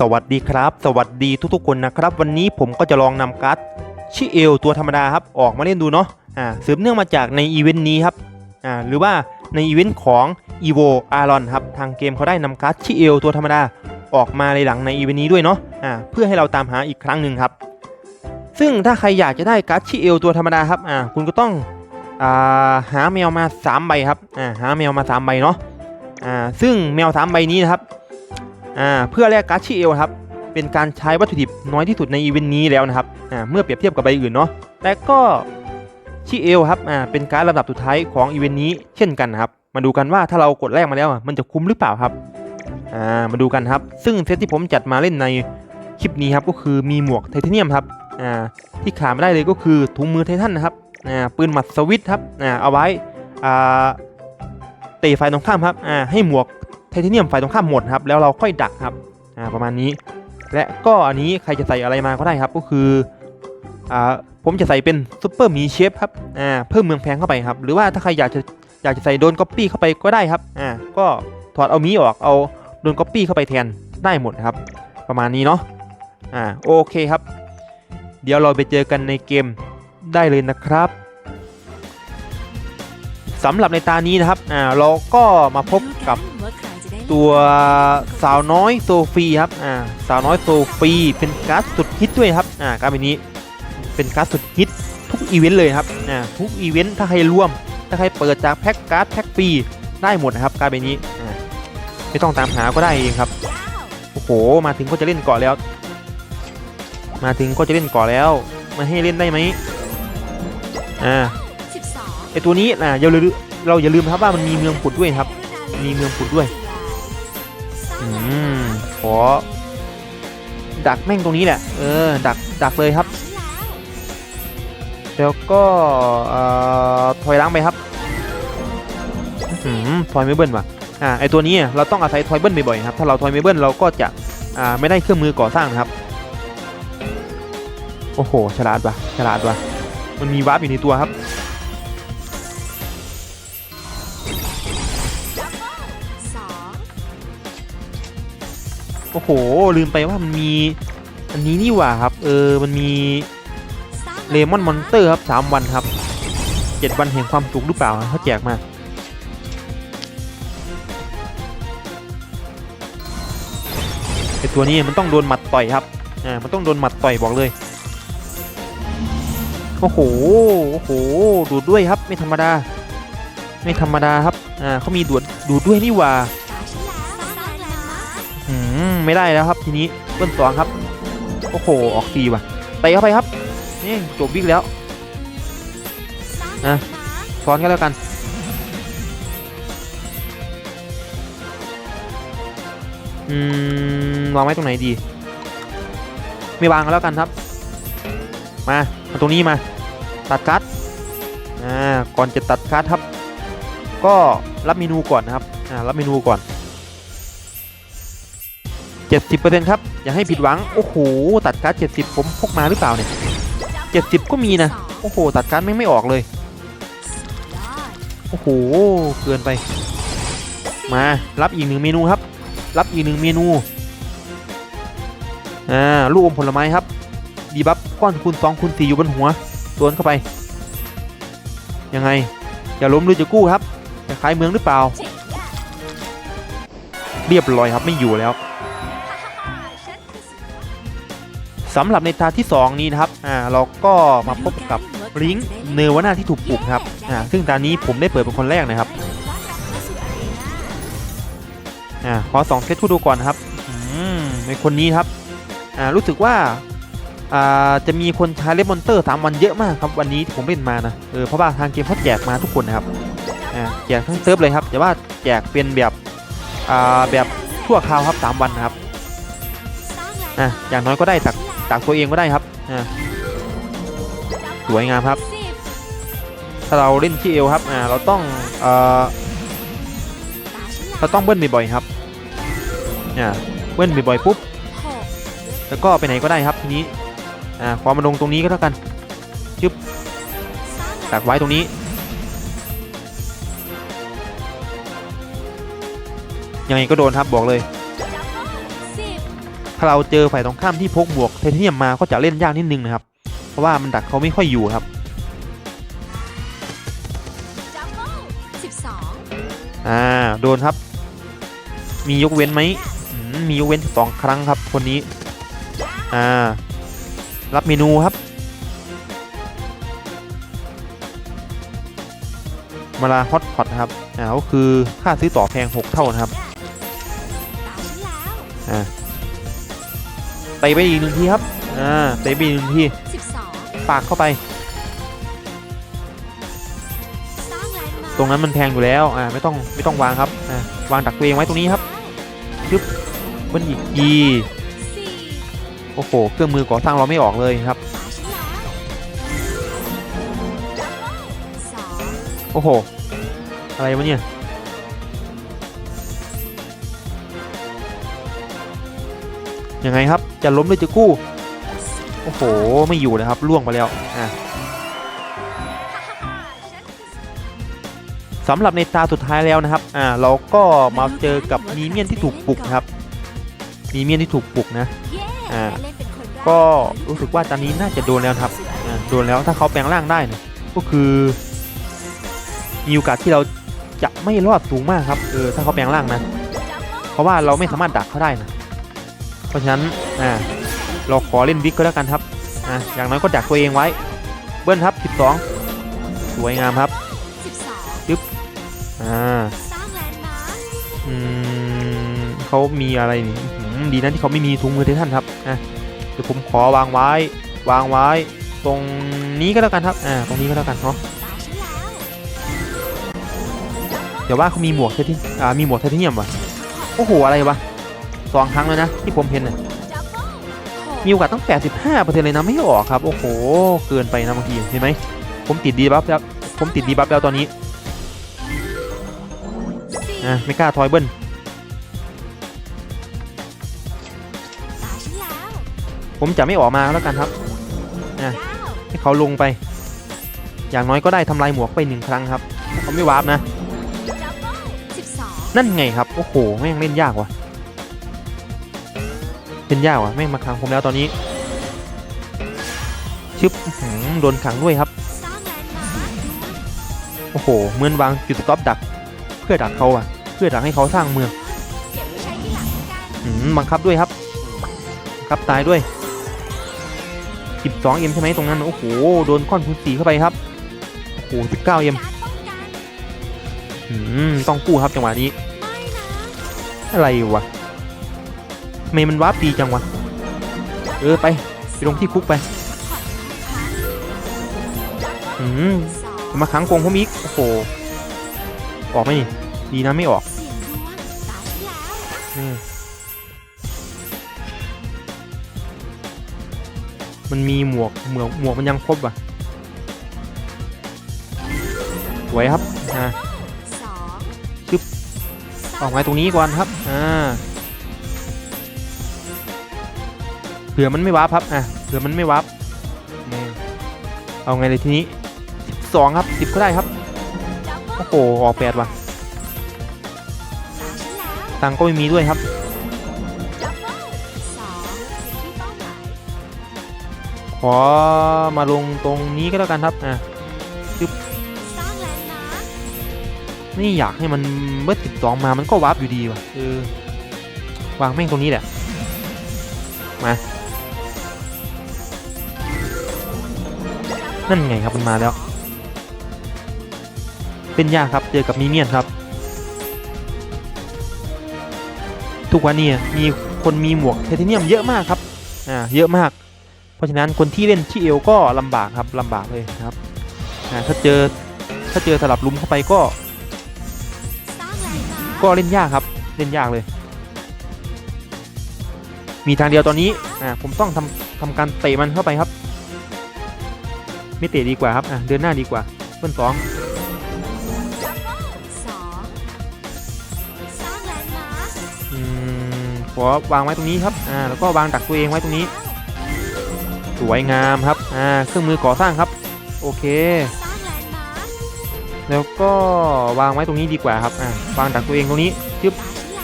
สวัสดีครับ สวัสดีทุกๆคนนะครับ วันนี้ผมก็จะลองนำการ์ดชิเอลตัวธรรมดาครับออกมาเล่นดูเนาะอ่าสืบเนื่องมาจากในอีเวนต์นี้ครับอ่าหรือว่าในอีเวนต์ของ EVO a r o n ครับทางเกมเขาได้นำการ์ดชิเอลตัวธรรมดาออกมาในหลังในอีเวนต์นี้ด้วยเนาะอ่าเพื่อให้เราตามหาอีกครั้งหนึ่งครับ ซึ่งถ้าใครอยากจะได้การ์ดชิเอลตัวธรรมดาครับอ่าคุณก็ต้องอ่าหาแมวมา3ใบครับอ่าหาแมวมา3ใบเนาะอ่าซึ่งแมว3ใบนี้นะครับ อ่าเพื่อแลกการ์ดชิเอลครับเป็นการใช้วัตถุดิบน้อยที่สุดในอีเวนต์นี้แล้วนะครับอ่าเมื่อเปรียบเทียบกับใบอื่นเนาะแต่ก็ชิเอลครับอ่าเป็นการ์ดระดับสุดท้ายของอีเวนต์นี้เช่นกันนะครับมาดูกันว่าถ้าเรากดแรกมาแล้วมันจะคุ้มหรือเปล่าครับอ่ามาดูกันครับ ซึ่งเซตที่ผมจัดมาเล่นในคลิปนี้ครับก็คือมีหมวกไทเทเนียมครับอ่าที่ขาดไม่ได้เลยก็คือถุงมือไททันนะครับอ่าปืนหมัดสวิตช์ครับอ่าเอาไว้อ่าเตะไฟตรงข้ามครับอ่าให้หมวก ทเทเนียมฝ่ายตรงข้ามหมดครับแล้วเราค่อยดักครับอ่าประมาณนี้ และก็อันนี้ใครจะใส่อะไรมาก็ได้ครับก็คืออ่าผมจะใส่เป็นซูเปอร์มีเชฟครับอ่าเพิ่มเมืองแพงเข้าไปครับหรือว่าถ้าใครอยากจะอยากจะใส่โดนก๊อปปี้เข้าไปก็ได้ครับอ่าก็ถอดเอามีออกเอาโดนก๊อปปี้เข้าไปแทนได้หมดครับ ประมาณนี้เนาะอ่าโอเคครับ เดี๋ยวเราไปเจอกันในเกมได้เลยนะครับสำหรับในตานี้นะครับอ่าเราก็มาพบกับ ตัวสาวน้อยโซฟีครับอ่าสาวน้อยโซฟีเป็นการ์ดสุดฮิตด้วยครับอ่าการ์ดใบนี้เป็นการ์ดสุดฮิตทุกอีเวนต์เลยครับอ่าทุกอีเวนต์ถ้าใครร่วม ถ้าใครเปิดจากแพ็กการ์ดแพ็กฟรีได้หมดนะครับการ์ดใบนี้อ่าไม่ต้องตามหาก็ได้เองครับโอ้โหมาถึงก็จะเล่นเกาะแล้ว มาถึงก็จะเล่นเกาะแล้ว มาให้เล่นได้ไหมอ่าไอตัวนี้นะอย่าลืมเราอย่าลืมนะครับว่ามันมีเมืองผุดด้วยครับ มีเมืองผุดด้วย อืมขอ ดักแม่งตรงนี้แหละ เออ ดัก ดักเลยครับ แล้วก็ถอยล้างไปครับอืมถอยไม่เบิ้ลว่ะอ่าไอตัวนี้เราต้องอาศัยถอยเบิ้ลบ่อยๆครับ ถ้าเราถอยไม่เบิ้ลเราก็จะอ่าไม่ได้เครื่องมือก่อสร้างนะครับ โอ้โห ฉลาดว่ะ ฉลาดว่ะ มันมีวาร์ปอยู่ในตัวครับ โอ้โห ลืมไปว่ามันมี อันนี้นี่หว่าครับ เออ มันมีเลมอนมอนเตอร์ครับสามวันครับเจ็ดวันแห่งความสุขหรือเปล่าเขาแจกมาไอตัวนี้มันต้องโดนหมัดต่อยครับ อ่า มันต้องโดนหมัดต่อยบอกเลย โอ้โห โอ้โห ดูดด้วยครับ ไม่ธรรมดา ไม่ธรรมดาครับ อ่าเขามีดูดดูดด้วยนี่หว่า อืมไม่ได้แล้วครับทีนี้เบิ้ลสองครับโอ้โหออกฟีว่ะเตะเข้าไปครับนี่จบวิกแล้วนะซ้อนกันแล้วกันอืมวางไว้ตรงไหนดี ไม่วางกันแล้วกันครับ มามาตรงนี้มา ตัดคัดอ่าก่อนจะตัดคัดครับ ก็รับเมนูก่อนนะครับอ่ารับเมนูก่อน 70%ครับ อย่าให้ผิดหวัง โอ้โห ตัดการ์ด70 ผมพกมาหรือเปล่าเนี่ย 70 ก็มีนะ โอ้โห ตัดการ์ดไม่ไม่ออกเลย โอ้โห เกินไป มา รับอีกหนึ่งเมนูครับ รับอีกหนึ่งเมนู อ่า ลูกอมผลไม้ครับ ดีบัฟก้อนคูณ2คูณ4อยู่บนหัวโดนเข้าไป ยังไง อย่าล้มหรือจะกู้ครับ จะขายเมืองหรือเปล่า เรียบร้อยครับไม่อยู่แล้ว สำหรับในตาที่ 2 นี้นะครับอ่าเราก็มาพบกับลิงก์เนวาน่าที่ถูกปลุกครับอ่าซึ่งตานี้ผมได้เปิดเป็นคนแรกนะครับอ่าขอสองเซตทูดูก่อนนะครับอืมในคนนี้ครับอ่ารู้สึกว่าอ่าจะมีคนใช้เลมอนเตอร์สามวันเยอะมากครับวันนี้ที่ผมเล่นมานะเออเพราะว่าทางเกมเขาแจกมาทุกคนนะครับอ่าแจกทั้งเซิร์ฟเลยครับแต่ว่าแจกเป็นแบบอ่าแบบชั่วคราวครับสามวันนะครับอะอย่างน้อยก็ได้จาก จากตัวเองก็ได้ครับอ่าสวยงามครับ ถ้าเราเล่นที่เอลครับอ่าเราต้องเอ่อเราต้องเบิ้ลบ่อยๆครับอ่าเบิ้ลบ่อยๆปุ๊บแล้วก็ไปไหนก็ได้ครับทีนี้อ่าความมาลงตรงนี้ก็แล้วกันจึ๊บตักไว้ตรงนี้ยังไงก็โดนครับบอกเลย ถ้าเราเจอฝ่ายตรงข้ามที่พกบวกไทเทเนียมมาก็จะเล่นยากนิดนึงนะครับ เพราะว่ามันดักเขาไม่ค่อยอยู่ครับดับเบิลสิบสองอ่าโดนครับ มียกเว้นไหมอืมมียกเว้นสองครั้งครับ คนนี้อ่ารับเมนูครับ มาลาฮอตพอตนะครับอ่าก็คือค่าซื้อต่อแพง 6 เท่านะครับตามฉันแล้วอ่า เตะไปอีกหนึ่งทีครับอ่าเตะไปอีกหนึ่งทีสิบสองปากเข้าไปสร้างแลนด์มาตรงนั้นมันแพงอยู่แล้วอ่าไม่ต้องไม่ต้องวางครับอ่าวางดักตัวเองไว้ตรงนี้ครับเบิ้ลอีกทีสี่โอ้โหเครื่องมือก่อสร้างเราไม่ออกเลยครับตามฉันแล้วดับเบิลสองโอ้โห อะไรวะเนี่ย ยังไงครับจะล้มหรือจะกู้ โอ้โหไม่อยู่เลยครับล่วงไปแล้วอะสำหรับในตาสุดท้ายแล้วนะครับ อ่า เราก็มาเจอกับมีเมียนที่ถูกปลุกครับ มีเมียนที่ถูกปลุกนะ อ่า ก็รู้สึกว่าตอนนี้น่าจะโดนแล้วครับ อ่า โดนแล้วถ้าเขาแปลงร่างได้นี่ยก็คือมีโอกาสที่เราจะไม่รอดสูงมากครับ เออ ถ้าเขาแปลงร่างนะ เพราะว่าเราไม่สามารถดักเขาได้นะ เพราะฉะนั้นอ่าเราขอเล่นวิกก็แล้วกันครับอ่าอย่างน้อยก็ดักตัวเองไว้ เบิ้ลครับ 12 สวยงามครับสิบสองอ่าสร้างแลนด์มาร์คอืมเขามีอะไรนี่อื้อหือดีนะที่เขาไม่มีถุงมือไททันครับอะเดี๋ยวผมขอวางไว้ วางไว้ ตรงนี้ก็แล้วกันครับอ่าตรงนี้ก็แล้วกันเนาะตามฉันแล้วเดี๋ยวว่าเขามีหมวกไทเทนอ่ามีหมวกไทเทเนียมวะโอ้โหอะไรวะ สองครั้งเลยนะที่ผมเห็นน่ะดับเบิลหกมีโอกาสต้อง85เปอร์เซ็นต์เลยนะไม่ออกครับ โอ้โห เกินไปนะบางทีเห็นไหมผมติดดีบัฟแล้วผมติดดีบัฟแล้วตอนนี้สี่อะไม่กล้าทอยเบิ้ลตามฉันแล้วผมจะไม่ออกมาแล้วกันครับเก้าให้เขาลงไป อย่างน้อยก็ได้ทำลายหมวกไปหนึ่งครั้งครับเขาไม่วาร์ปนะดับเบิลสิบสองนั่นไงครับ โอ้โหแม่งเล่นยากว่ะ เล่นยากว่ะแม่งมาขังผมแล้วตอนนี้ชึบโดนขังด้วยครับ โอ้โหเมือนวางจุดสต็อปดัก เพื่อดักเขาอะ เพื่อดักให้เขาสร้างเมืองบังคับด้วยครับบังคับตายด้วย 12 m ใช่ไหมตรงนั้น โอ้โห โดนก้อนคูณสีเข้าไปครับ โอ้โห 19 m การป้องกันอืมต้องกู้ครับจังหวะนี้ อะไรวะ มมันวาร์ปดีจังวะ เออ ไป ไปลงที่คุกไป อืมมาขังกรงผมอีกโอ้โห ออกไหมนี่ดีนะไม่ออกมันแล้วอืมมันมีหมวกหมวกหมวกมันยังครบว่ะสวยครับ อ่าสองจึ๊บออกมาตรงนี้ก่อนครับ อ่า เผื่อมันไม่วาร์ปครับอะเผื่อมันไม่วาร์ปอืมเอาไงเลยทีนี้สองครับสิบก็ได้ครับโอ้โหออกแปดว่ะตังก็ไม่มีด้วยครับขอมาลงตรงนี้ก็แล้วกันครับอะนี่อยากให้มันเมื่อสิบสองมามันก็วาร์ปอยู่ดีว่ะเออวางแม่งตรงนี้แหละ มา นั่นไงครับมันมาแล้ว เป็นยากครับเจอกับมีเมียนครับ ทุกวันนี้มีคนมีหมวกไทเทเนียมเยอะมากครับอ่าเยอะมาก เพราะฉะนั้นคนที่เล่นที่เอลก็ลำบากครับลำบากเลยครับอ่าถ้าเจอถ้าเจอสลับลุมเข้าไปก็ ก็เล่นยากครับเล่นยากเลย มีทางเดียวตอนนี้อ่าผมต้องทำทำการเตะมันเข้าไปครับ ไม่เตะดีกว่าครับอ่าเดินหน้าดีกว่าเพื่อนสองดับเบิลสองสร้างแลนด์มาร์คอืมขอวางไว้ตรงนี้ครับอ่าแล้วก็วางดักตัวเองไว้ตรงนี้ สวยงามครับอ่าเครื่องมือก่อสร้างครับ โอเค แล้วก็วางไว้ตรงนี้ดีกว่าครับอ่าวางดักตัวเองตรงนี้จึ๊บ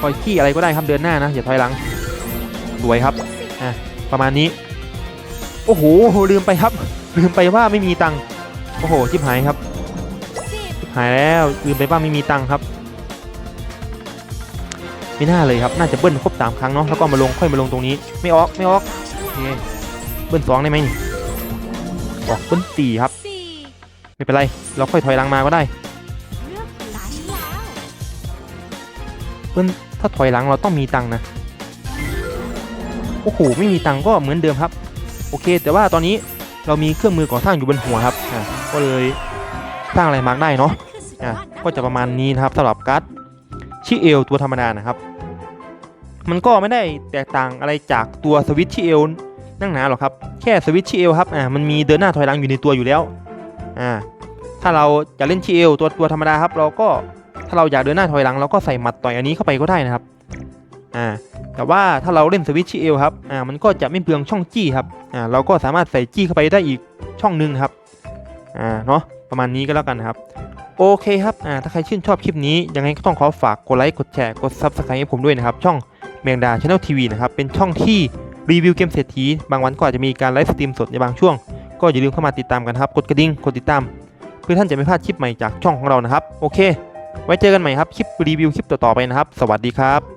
คอยขี้อะไรก็ได้ครับเดินหน้านะอย่าถอยหลัง สวยครับอะประมาณนี้ โอ้โหลืมไปครับ ลืมไปว่าไม่มีตังค์โอ้โหชิบหายครับหายแล้วลืมไปว่าไม่มีตังค์ครับไม่น่าเลยครับน่าจะเบิ้ลครบสามครั้งเนาะแล้วก็มาลงค่อยมาลงตรงนี้ ไม่ออกไม่ออกโอเคเบิ้ลสองได้ไหมนี่ออกเบิ้ลสี่ครับ ไม่เป็นไร เราค่อยถอยหลังมาก็ได้เบิ้ลถ้าถอยหลังเราต้องมีตังค์นะโอ้โหไม่มีตังค์ก็เหมือนเดิมครับ อเค แต่ว่าตอนนี้เรามีเครื่องมือก่อสร้างอยู่บนหัวครับก็เลยสร้างอะไรมาร์กได้เนาะก็จะประมาณนี้นะครับสำหรับการ์ดชิเอลตัวธรรมดานะครับ มันก็ไม่ได้แตกต่างอะไรจากตัวสวิตชิเอลนั่งหนาหรอกครับ แค่สวิตชิเอลครับอ่ามันมีเดินหน้าถอยหลังอยู่ในตัวอยู่แล้วอ่าถ้าเราอยากเล่นชิเอลตัวตัวธรรมดาครับ เราก็ถ้าเราอยากเดินหน้าถอยหลังเราก็ใส่หมัดต่อยอันนี้เข้าไปก็ได้นะครับ อ่าแต่ว่าถ้าเราเล่นสวิตชิเอลครับอ่ามันก็จะไม่เปลืองช่องจี้ครับอ่าเราก็สามารถใส่จี้เข้าไปได้อีกช่องหนึ่งครับอ่าเนาะประมาณนี้ก็แล้วกันนะครับ โอเคครับอ่าถ้าใครชื่นชอบคลิปนี้ยังไงก็ต้องขอฝากกดไลค์กดแชร์กด Subscribe ให้ผมด้วยนะครับ ช่องเมงดาช n แนลทีวีนะครับเป็นช่องที่รีวิวเกมเศรษฐีบางวันก็อาจจะมีการไลฟ์สตรีมสดในบางช่วง ก็อย่าลืมเข้ามาติดตามกันครับ กดกระดิ่งกดติดตาม เพื่อท่านจะไม่พลาดคลิปใหม่จากช่องของเรานะครับ โอเค ไว้เจอกันใหม่ครับ คลิปรีวิวคลิปต่อๆไปนะครับ สวัสดีครับ